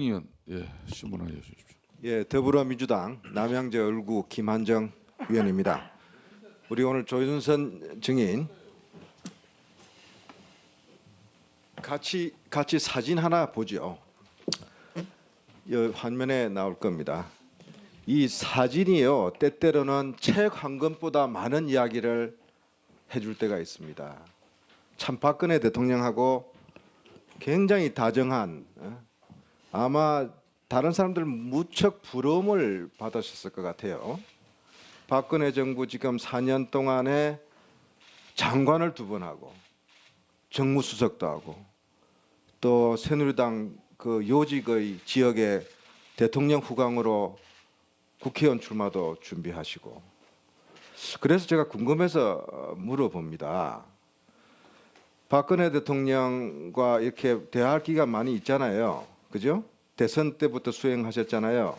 의원 예 신문하여 주십시오. 예, 더불어민주당 남양재 얼구 김한정 의원입니다. 우리 오늘 조윤선 증인 같이 같이 사진 하나 보죠. 이 화면에 나올 겁니다. 이 사진이요 때때로는 책 한 권보다 많은 이야기를 해줄 때가 있습니다. 참 박근혜 대통령하고 굉장히 다정한 어? 아마 다른 사람들 무척 부러움을 받으셨을 것 같아요. 박근혜 정부 지금 4년 동안에 장관을 두 번 하고 정무수석도 하고 또 새누리당 그 요직의 지역에 대통령 후광으로 국회의원 출마도 준비하시고 그래서 제가 궁금해서 어, 물어봅니다. 박근혜 대통령과 이렇게 대화할 기가 많이 있잖아요. 그죠? 대선 때부터 수행하셨잖아요.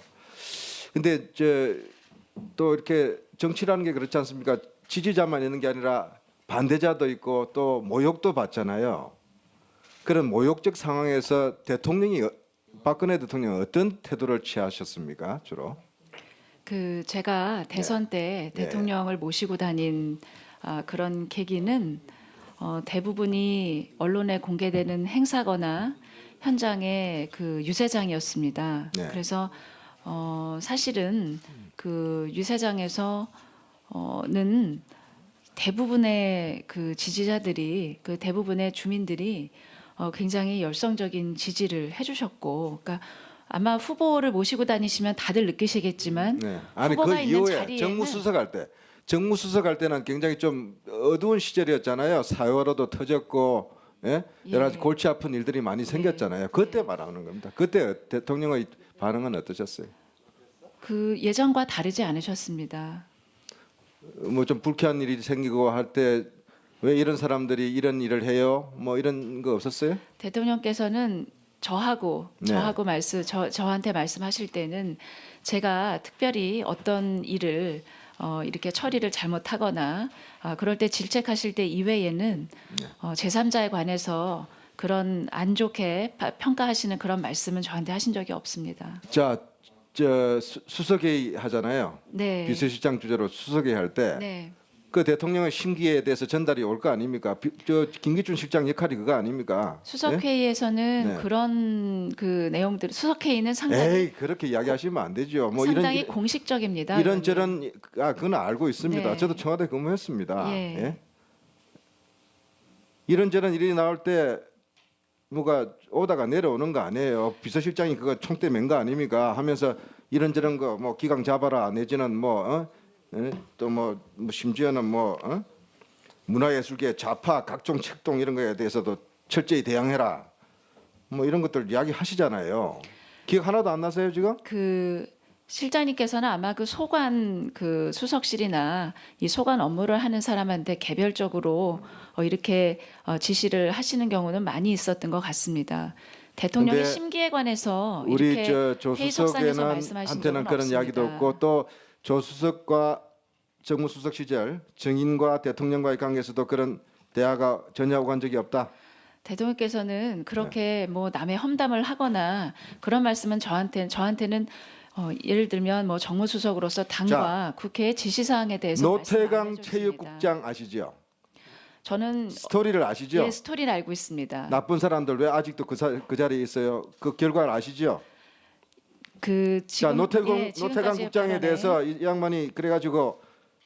근데 저또 이렇게 정치라는 게 그렇지 않습니까? 지지자만 있는 게 아니라 반대자도 있고 또 모욕도 받잖아요. 그런 모욕적 상황에서 대통령이 어- 박근혜 대통령 어떤 태도를 취하셨습니까? 주로? 그 제가 대선 때 네. 대통령을 모시고 다닌 아, 그런 계기는 어, 대부분이 언론에 공개되는 행사거나 현장의 그 유세장이었습니다. 네. 그래서 어, 사실은 그 유세장에서 어는 대부분의 그 지지자들이 그 대부분의 주민들이 어, 굉장히 열성적인 지지를 해주셨고, 그러니까 아마 후보를 모시고 다니시면 다들 느끼시겠지만 네. 아니 그 후보가 있는 이후에 자리에는- 정무수석 할 때, 정무수석 할 때는 굉장히 좀 어두운 시절이었잖아요. 사회화로도 터졌고, 예? 여러 가지 예. 골치 아픈 일들이 많이 생겼잖아요. 그때 말하는 겁니다. 그때 대통령의 반응은 어떠셨어요? 그 예전과 다르지 않으셨습니다. 뭐 좀 불쾌한 일이 생기고 할 때 왜 이런 사람들이 이런 일을 해요? 뭐 이런 거 없었어요? 대통령께서는 저하고 네. 저하고 말씀 저 저한테 말씀하실 때는 제가 특별히 어떤 일을 어, 이렇게 처리를 잘못하거나 아, 그럴 때 질책하실 때 이외에는 네. 어, 제3자에 관해서 그런 안 좋게 파- 평가하시는 그런 말씀은 저한테 하신 적이 없습니다. 자, 저 수- 수석회의 하잖아요. 네. 비서실장 주재로 수석회의 할 때 그 네. 대통령의 심기에 대해서 전달이 올 거 아닙니까? 비- 저 김기춘 실장 역할이 그거 아닙니까? 수석회의에서는 네. 그런 그 내용들 수석회의는 상당히 에이 그렇게 이야기하시면 안 되죠. 뭐 상당히 이런 공식적입니다. 이런. 저런 아 그건 알고 있습니다. 네. 저도 청와대 근무했습니다. 예. 예? 이런 저런 일이 나올 때 뭐가 오다가 내려오는 거 아니에요. 비서실장이 그거 총대 맨 거 아닙니까? 하면서 이런 저런 거 뭐 기강 잡아라 내지는 뭐 어? 또뭐 뭐 심지어는 뭐 어? 문화예술계 좌파 각종 책동 이런 거에 대해서도 철저히 대응해라. 뭐 이런 것들 이야기하시잖아요. 기억 하나도 안 나세요 지금? 그 실장님께서는 아마 그 소관 그 수석실이나 이 소관 업무를 하는 사람한테 개별적으로 어, 이렇게 어, 지시를 하시는 경우는 많이 있었던 것 같습니다. 대통령의 심기에 관해서 우리 이렇게 저 조수석에는 한테는 그런 이야기도 없습니다. 없고 또 조수석과 정무수석 시절 증인과 대통령과의 관계에서도 그런 대화가 전혀 오간 적이 없다. 대통령께서는 그렇게 네. 뭐 남의 험담을 하거나 그런 말씀은 저한테 저한테는 어, 예를 들면 뭐 정무수석으로서 당과 국회의 지시 사항에 대해서 말씀 안 노태강 해줬습니다. 체육국장 아시죠? 저는 스토리를 아시죠? 예, 스토리를 알고 있습니다. 나쁜 사람들 왜 아직도 그, 사, 그 자리에 있어요? 그 결과를 아시죠? 그자 지금 노태강 예, 노태강 지금까지의 국장에 발언에 대해서 이, 이 양반이 그래가지고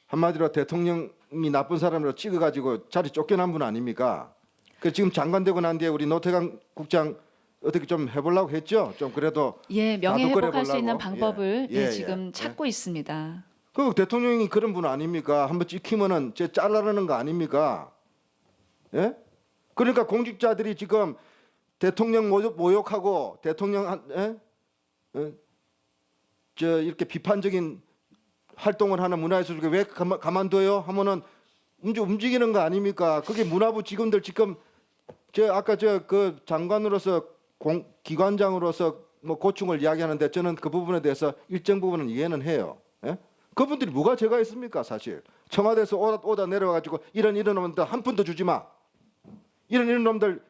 한마디로 대통령이 나쁜 사람으로 찍어가지고 자리 쫓겨난 분 아닙니까? 그 지금 장관 되고 난 뒤에 우리 노태강 국장 어떻게 좀 해보려고 했죠? 좀 그래도 예 명예 나도 회복할 수 꺼내보려고. 있는 방법을 예, 예, 예, 지금 예. 찾고 있습니다. 그 대통령이 그런 분 아닙니까? 한번 찍히면은 제 잘라내는 거 아닙니까? 예? 그러니까 공직자들이 지금 대통령 모욕, 모욕하고 대통령 한, 예? 예? 저 이렇게 비판적인 활동을 하는 문화예술계 왜 가만, 가만 둬요? 하면은 움직, 움직이는 거 아닙니까? 그게 문화부 직원들 지금 저 아까 저 그 장관으로서 공, 기관장으로서 뭐 고충을 이야기하는데 저는 그 부분에 대해서 일정 부분은 이해는 해요. 예? 그분들이 뭐가 죄가 있습니까 사실 청와대에서 오다, 오다 내려와가지고 이런 이런 놈들 한 푼도 주지 마 이런 이런 놈들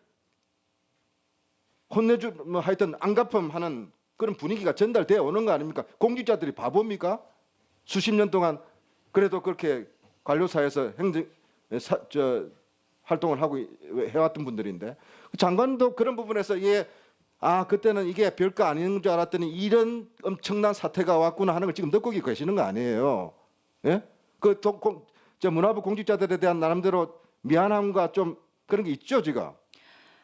혼내주 뭐 하여튼 안 갚음 하는 그런 분위기가 전달되어 오는 거 아닙니까? 공직자들이 바보입니까? 수십 년 동안 그래도 그렇게 관료사에서 행정 사, 저 활동을 하고 해왔던 분들인데 장관도 그런 부분에서 예. 아 그때는 이게 별거 아닌 줄 알았더니 이런 엄청난 사태가 왔구나 하는 걸 지금 듣고 계시는 거 아니에요? 예? 그 도- 공- 저 문화부 공직자들에 대한 나름대로 미안함과 좀 그런 게 있죠 지금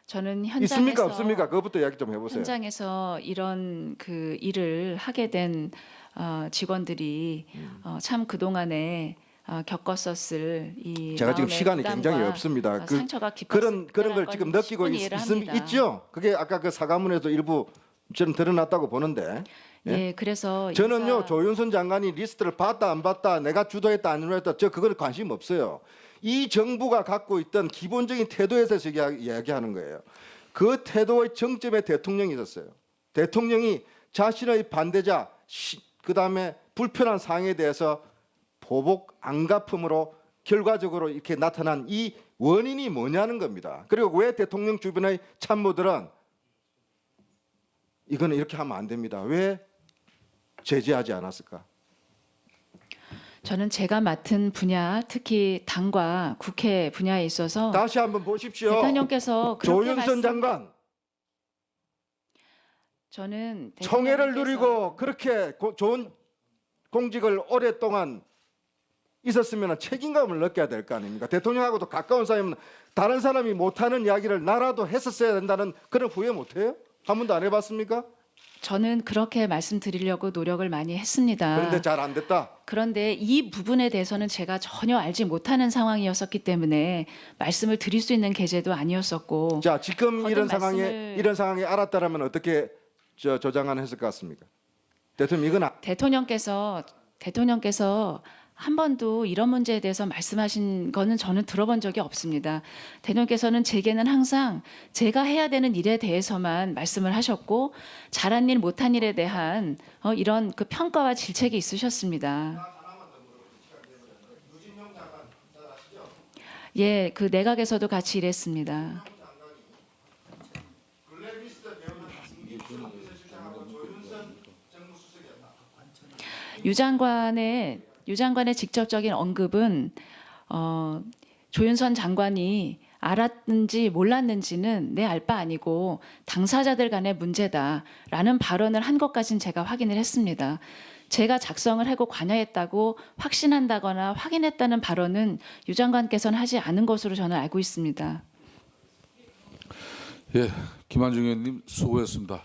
저는 현장에서 있습니까 없습니까? 그것부터 이야기 좀 해보세요. 현장에서 이런 그 일을 하게 된 어, 직원들이 음. 어, 참 그동안에 어, 겪었었을 이 제가 지금 마음의 시간이 부담과, 굉장히 없습니다. 어, 그 상처가 깊었을 그런 그런 걸 지금 건 느끼고 충분히 있, 이해를 있, 합니다. 있 죠. 그게 아까 그 사과문에도 일부 저는 드러났다고 보는데 예, 그래서 저는요 인사- 조윤선 장관이 리스트를 봤다 안 봤다 내가 주도했다 안 주도했다 저 그걸 관심 없어요. 이 정부가 갖고 있던 기본적인 태도에서 제가 이야기하는 거예요. 그 태도의 정점에 대통령이 있었어요. 대통령이 자신의 반대자 그 다음에 불편한 사항에 대해서 보복 안 갚음으로 결과적으로 이렇게 나타난 이 원인이 뭐냐는 겁니다. 그리고 왜 대통령 주변의 참모들은 이거는 이렇게 하면 안 됩니다. 왜 제재하지 않았을까? 저는 제가 맡은 분야, 특히 당과 국회 분야에 있어서 다시 한번 보십시오. 대통령께서 그렇게 조윤선 말씀- 장관 저는 청해를 대통령께서 누리고 그렇게 고- 좋은 공직을 오랫동안 있었으면 책임감을 느껴야 될 거 아닙니까? 대통령하고도 가까운 사이면 다른 사람이 못하는 이야기를 나라도 했었어야 된다는 그런 후회 못해요? 한 번도 안 해봤습니까? 저는 그렇게 말씀드리려고 노력을 많이 했습니다. 그런데 잘 안 됐다. 그런데 이 부분에 대해서는 제가 전혀 알지 못하는 상황이었었기 때문에 말씀을 드릴 수 있는 계제도 아니었었고 자 지금 거듭 이런 상황에 말씀을- 이런 상황에 알았다라면 어떻게 저 조장관 했을 것 같습니까? 대통령 이건 아- 대통령께서 대통령께서 한 번도 이런 문제에 대해서 말씀하신 거는 저는 들어본 적이 없습니다. 대통령께서는 제게는 항상 제가 해야 되는 일에 대해서만 말씀을 하셨고 잘한 일 못한 일에 대한 어, 이런 그 평가와 질책이 있으셨습니다. 예, 그 내각에서도 같이 일했습니다. 유 장관의 유 장관의 직접적인 언급은 어, 조윤선 장관이 알았는지 몰랐는지는 내 알 바 아니고 당사자들 간의 문제다라는 발언을 한 것까진 제가 확인을 했습니다. 제가 작성을 하고 관여했다고 확신한다거나 확인했다는 발언은 유 장관께서는 하지 않은 것으로 저는 알고 있습니다. 예, 김한중 의원님 수고했습니다.